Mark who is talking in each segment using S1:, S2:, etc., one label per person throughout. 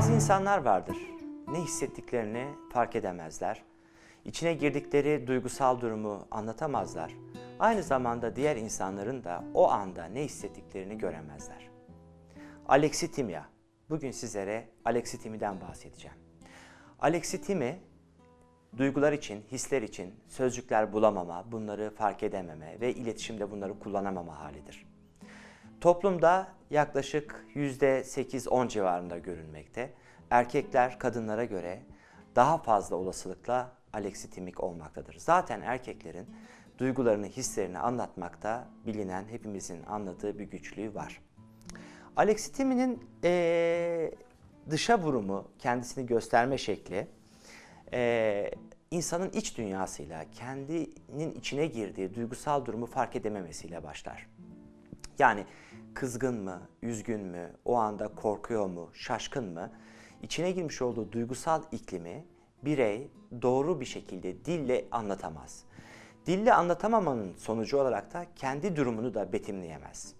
S1: Bazı insanlar vardır. Ne hissettiklerini fark edemezler. İçine girdikleri duygusal durumu anlatamazlar. Aynı zamanda diğer insanların da o anda ne hissettiklerini göremezler. Alexitimya. Bugün sizlere Alexitimi'den bahsedeceğim. Alexitimi duygular için, hisler için sözcükler bulamama, bunları fark edememe ve iletişimde bunları kullanamama halidir. Toplumda yaklaşık %8-10 civarında görülmekte. Erkekler kadınlara göre daha fazla olasılıkla aleksitimik olmaktadır. Zaten erkeklerin duygularını, hislerini anlatmakta bilinen, hepimizin anladığı bir güçlüğü var. Aleksitiminin eee, dışa vurumu, kendisini gösterme şekli, eee, insanın iç dünyasıyla, kendinin içine girdiği duygusal durumu fark edememesiyle başlar. Yani kızgın mı, üzgün mü, o anda korkuyor mu, şaşkın mı? İçine girmiş olduğu duygusal iklimi birey doğru bir şekilde dille anlatamaz. Dille anlatamamanın sonucu olarak da kendi durumunu da betimleyemez.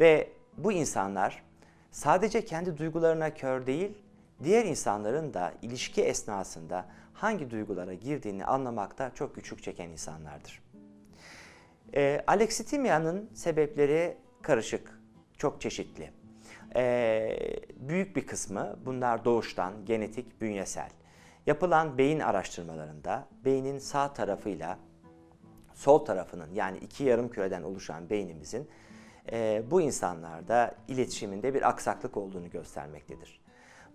S1: Ve bu insanlar sadece kendi duygularına kör değil, diğer insanların da ilişki esnasında hangi duygulara girdiğini anlamakta çok güçlük çeken insanlardır. E, Alexitimya'nın sebepleri karışık, çok çeşitli. E, büyük bir kısmı bunlar doğuştan, genetik, bünyesel. Yapılan beyin araştırmalarında beynin sağ tarafıyla sol tarafının yani iki yarım küreden oluşan beynimizin e, bu insanlarda iletişiminde bir aksaklık olduğunu göstermektedir.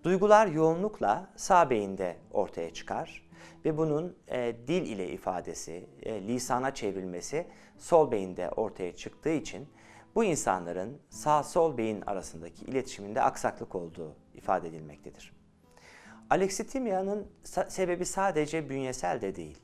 S1: Duygular yoğunlukla sağ beyinde ortaya çıkar ve bunun e, dil ile ifadesi, e, lisana çevrilmesi sol beyinde ortaya çıktığı için bu insanların sağ-sol beyin arasındaki iletişiminde aksaklık olduğu ifade edilmektedir. Aleksitimyanın sa- sebebi sadece bünyesel de değil.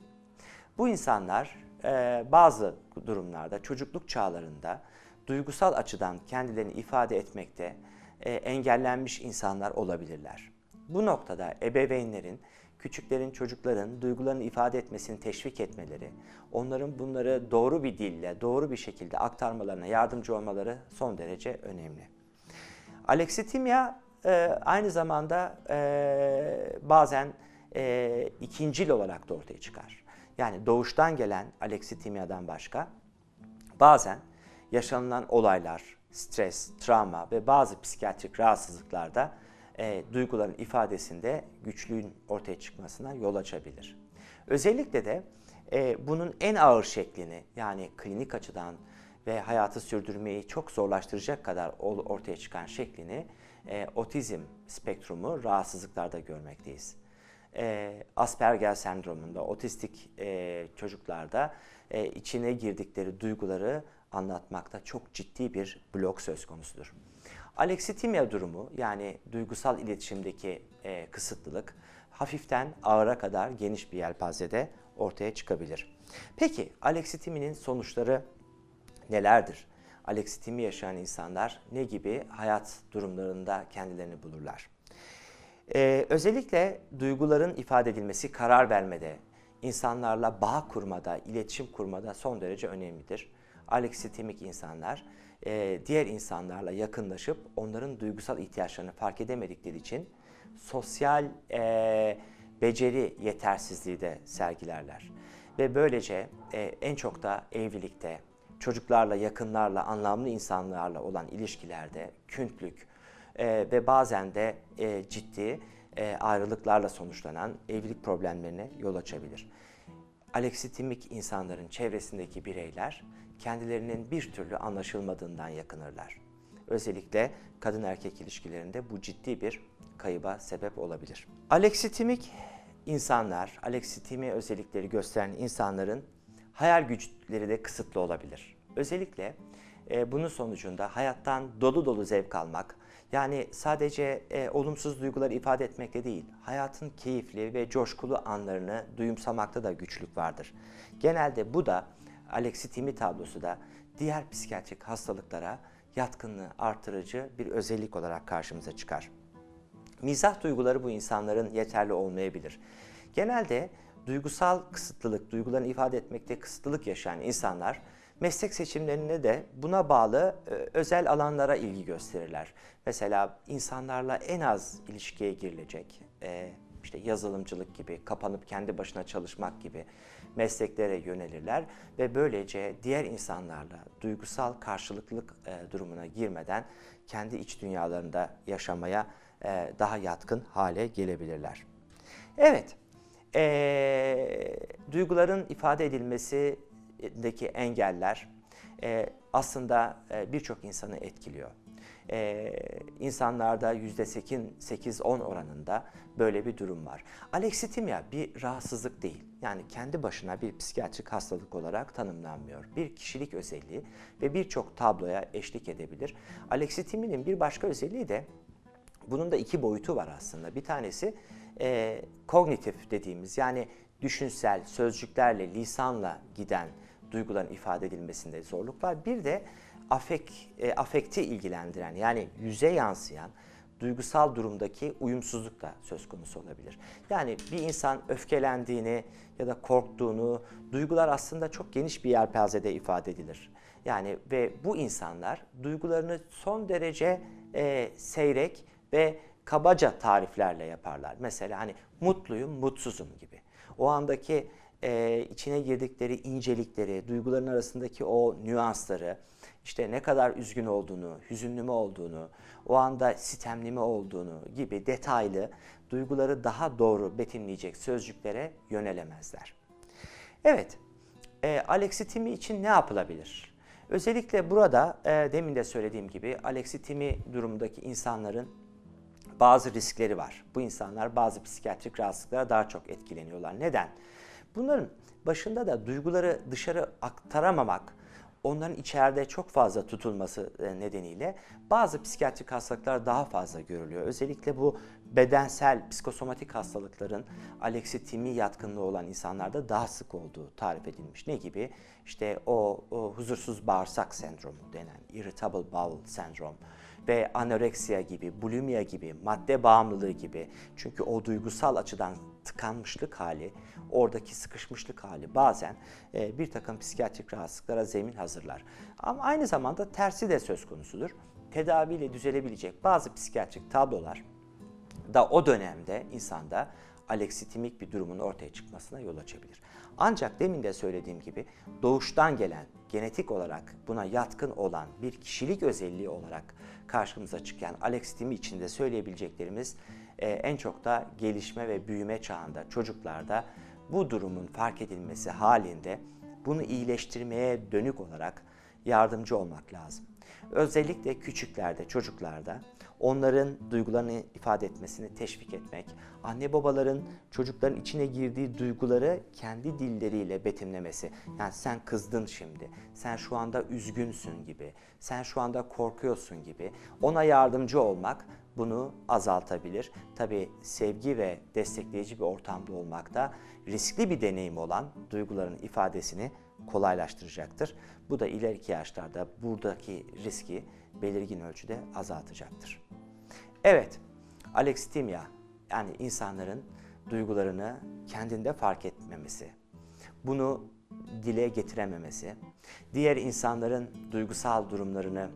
S1: Bu insanlar e, bazı durumlarda çocukluk çağlarında duygusal açıdan kendilerini ifade etmekte e, engellenmiş insanlar olabilirler. Bu noktada ebeveynlerin küçüklerin, çocukların duygularını ifade etmesini teşvik etmeleri, onların bunları doğru bir dille, doğru bir şekilde aktarmalarına yardımcı olmaları son derece önemli. Aleksitimya e, aynı zamanda e, bazen e, ikincil olarak da ortaya çıkar. Yani doğuştan gelen aleksitimyadan başka bazen yaşanılan olaylar, stres, travma ve bazı psikiyatrik rahatsızlıklarda e, duyguların ifadesinde güçlüğün ortaya çıkmasına yol açabilir. Özellikle de e, bunun en ağır şeklini yani klinik açıdan ve hayatı sürdürmeyi çok zorlaştıracak kadar ortaya çıkan şeklini e, otizm spektrumu rahatsızlıklarda görmekteyiz. E, Asperger sendromunda, otistik e, çocuklarda e, içine girdikleri duyguları anlatmakta çok ciddi bir blok söz konusudur. Aleksitimya durumu yani duygusal iletişimdeki e, kısıtlılık hafiften ağıra kadar geniş bir yelpazede ortaya çıkabilir. Peki aleksitiminin sonuçları nelerdir? Aleksitimi yaşayan insanlar ne gibi hayat durumlarında kendilerini bulurlar? Ee, özellikle duyguların ifade edilmesi karar vermede, insanlarla bağ kurmada, iletişim kurmada son derece önemlidir. Aleksitimik insanlar e, diğer insanlarla yakınlaşıp onların duygusal ihtiyaçlarını fark edemedikleri için sosyal e, beceri yetersizliği de sergilerler. Ve böylece e, en çok da evlilikte, çocuklarla, yakınlarla, anlamlı insanlarla olan ilişkilerde küntlük e, ve bazen de e, ciddi e, ayrılıklarla sonuçlanan evlilik problemlerine yol açabilir. Aleksitimik insanların çevresindeki bireyler kendilerinin bir türlü anlaşılmadığından yakınırlar. Özellikle kadın erkek ilişkilerinde bu ciddi bir kayıba sebep olabilir. Aleksitimik insanlar, aleksitimi özellikleri gösteren insanların hayal güçleri de kısıtlı olabilir. Özellikle e, bunun sonucunda hayattan dolu dolu zevk almak, yani sadece e, olumsuz duyguları ifade etmekte değil, hayatın keyifli ve coşkulu anlarını duyumsamakta da güçlük vardır. Genelde bu da aleksitimi tablosu da diğer psikiyatrik hastalıklara yatkınlığı artırıcı bir özellik olarak karşımıza çıkar. Mizah duyguları bu insanların yeterli olmayabilir. Genelde duygusal kısıtlılık, duygularını ifade etmekte kısıtlılık yaşayan insanlar Meslek seçimlerinde de buna bağlı e, özel alanlara ilgi gösterirler. Mesela insanlarla en az ilişkiye girilecek, e, işte yazılımcılık gibi, kapanıp kendi başına çalışmak gibi mesleklere yönelirler ve böylece diğer insanlarla duygusal karşılıklılık e, durumuna girmeden kendi iç dünyalarında yaşamaya daha yatkın hale gelebilirler. Evet, e, duyguların ifade edilmesindeki engeller e, aslında e, birçok insanı etkiliyor. E, insanlarda %8-10 oranında böyle bir durum var. Aleksitimya bir rahatsızlık değil. Yani kendi başına bir psikiyatrik hastalık olarak tanımlanmıyor. Bir kişilik özelliği ve birçok tabloya eşlik edebilir. Aleksitiminin bir başka özelliği de bunun da iki boyutu var aslında. Bir tanesi e, kognitif dediğimiz yani düşünsel, sözcüklerle, lisanla giden duyguların ifade edilmesinde zorluk var. Bir de afek, e, afekti ilgilendiren yani yüze yansıyan duygusal durumdaki uyumsuzluk da söz konusu olabilir. Yani bir insan öfkelendiğini ya da korktuğunu, duygular aslında çok geniş bir yelpazede ifade edilir. Yani ve bu insanlar duygularını son derece e, seyrek ve kabaca tariflerle yaparlar. Mesela hani mutluyum, mutsuzum gibi. O andaki e, içine girdikleri incelikleri, duyguların arasındaki o nüansları, işte ne kadar üzgün olduğunu, hüzünlü mü olduğunu, o anda sitemli mi olduğunu gibi detaylı duyguları daha doğru betimleyecek sözcüklere yönelemezler. Evet, e, aleksitimi için ne yapılabilir? Özellikle burada e, demin de söylediğim gibi aleksitimi durumundaki insanların bazı riskleri var. Bu insanlar bazı psikiyatrik rahatsızlıklara daha çok etkileniyorlar. Neden? Bunların başında da duyguları dışarı aktaramamak, onların içeride çok fazla tutulması e, nedeniyle bazı psikiyatrik hastalıklar daha fazla görülüyor. Özellikle bu bedensel psikosomatik hastalıkların aleksitimi yatkınlığı olan insanlarda daha sık olduğu tarif edilmiş. Ne gibi? İşte o, o huzursuz bağırsak sendromu denen irritable bowel syndrome ve anoreksiya gibi, bulimia gibi, madde bağımlılığı gibi. Çünkü o duygusal açıdan tıkanmışlık hali, oradaki sıkışmışlık hali bazen e, bir takım psikiyatrik rahatsızlıklara zemin hazırlar. Ama aynı zamanda tersi de söz konusudur. Tedaviyle düzelebilecek bazı psikiyatrik tablolar da o dönemde insanda aleksitimik bir durumun ortaya çıkmasına yol açabilir. Ancak demin de söylediğim gibi doğuştan gelen, genetik olarak buna yatkın olan bir kişilik özelliği olarak karşımıza çıkan aleksitimi içinde söyleyebileceklerimiz e, en çok da gelişme ve büyüme çağında çocuklarda bu durumun fark edilmesi halinde bunu iyileştirmeye dönük olarak yardımcı olmak lazım. Özellikle küçüklerde, çocuklarda onların duygularını ifade etmesini teşvik etmek, anne babaların çocukların içine girdiği duyguları kendi dilleriyle betimlemesi. Yani sen kızdın şimdi, sen şu anda üzgünsün gibi, sen şu anda korkuyorsun gibi ona yardımcı olmak bunu azaltabilir. Tabii sevgi ve destekleyici bir ortamda olmak da riskli bir deneyim olan duyguların ifadesini kolaylaştıracaktır. Bu da ileriki yaşlarda buradaki riski belirgin ölçüde azaltacaktır. Evet, alexitimya yani insanların duygularını kendinde fark etmemesi, bunu dile getirememesi, diğer insanların duygusal durumlarını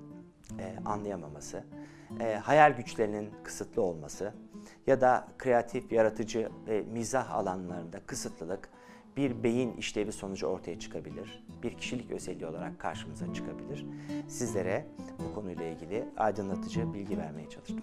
S1: e, anlayamaması, e, hayal güçlerinin kısıtlı olması ya da kreatif, yaratıcı ve mizah alanlarında kısıtlılık bir beyin işlevi sonucu ortaya çıkabilir. Bir kişilik özelliği olarak karşımıza çıkabilir. Sizlere bu konuyla ilgili aydınlatıcı bilgi vermeye çalıştım.